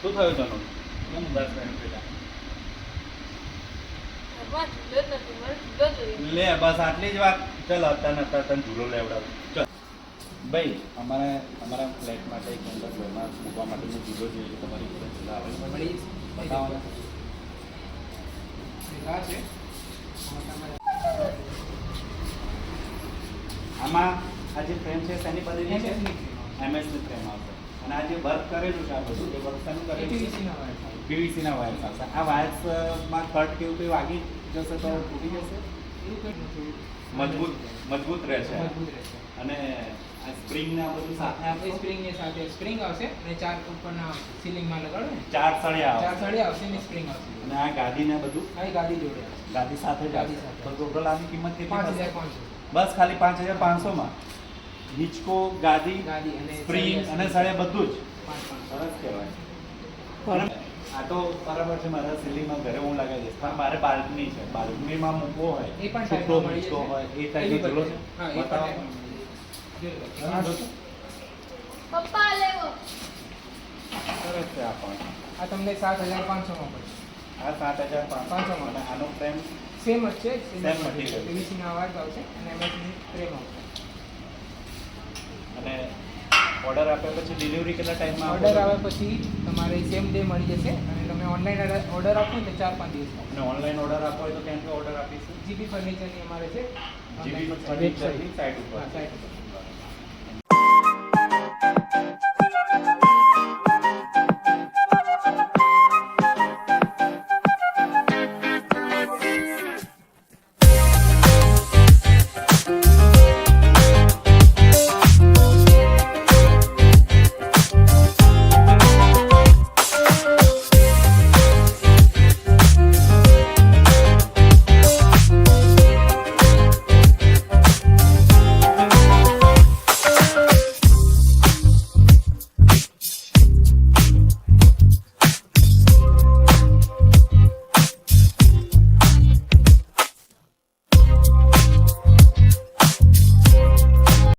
શું થયું તને? મારે ચૂલો જોઈએ. લે બસ આટલી જ વાત. ચાલ અત્યારે અત્યારે તને ઝૂલો લેવડાવ. ચલ. ભાઈ અમારે અમારા ફ્લેટ માટે એક અંદર ઘરમાં મૂકવા માટેનો ઝૂલો જોઈએ છે તમારી જોડે ઝૂલા આવે આમાં આ જે ફ્રેમ છે તેની બદલી છે? MS ની frame. એમએસની ફ્રેમ આવશે. અને આ જે વર્ક કરેલું છે આ બધું એ વર્ક શેનું કરેલું પીવીસીના વાયર ના wire થાય. પીવીસી ના વાયર્સ આવશે આ વાયર્સમાં કટ કેવું કંઈ વાગી જશે તો તૂટી જશે? એવું કંઈ નથી. મજબૂત મજબૂત રહેશે. અને આ સ્પ્રિંગ ને બધું સાથે આપણે? સ્પ્રિંગની સાથે સ્પ્રિંગ આવશે અને ચાર ઉપરના સીલિંગમાં લગાડો ને. ચાર સળિયા ચાર સળિયા આવશે ને સ્પ્રિંગ આવશે. અને આ ગાદી ને બધું? આ ગાડી ગાદી જોડે આવશે. ગાદી સાથે જ ગાદી આવશે. સાથે. તો ટોટલ આની કિંમત કેટલી પાંચ થશે? હજાર પાંચસો. બસ ખાલી પાંચ હજાર પાંચસો માં હિચકો ગાદી ગાદી અને સ્પ્રિંગ અને સળિયા બધું જ. સરસ કહેવાય. આ તો બરાબર છે મારા સિલિંગમાં ઘરે હું લગાવી દઈશ પણ મારે બાલ્કની છે. બાલ્કનીમાં મૂકવો હોય એ પણ છૂટો હિંચકો હોય એ ટાઈપની ઝૂલો છે. બતાવો. પપ્પા લેવો. સરસ છે આ પણ. આ તમને સાત હજાર પાંચસોમાં પડશે. આ સાત હજાર પાંચસો. પાંચસોમાં. આનો ફ્રેમ સેમ જ છે. સેમ મટીરિયલ પીવીસી ના અવાજ આવશે અને એમાં ફ્રેમ આવશે અને ઓર્ડર આપ્યા પછી ડિલિવરી કેટલા ટાઈમમાં ઓર્ડર આવ્યા પછી તમારે સેમ ડે મળી જશે અને તમે ઓનલાઈન ઓર્ડર આપો ને તો ચાર પાંચ દિવસ અને ઓનલાઈન ઓર્ડર આપો હોય તો ક્યાંથી ઓર્ડર આપીશું? જીબી ફર્નિચરની અમારે છે. જીબી ફર્નિચરની. સાઇટ ઉપર. હા, ઉપર.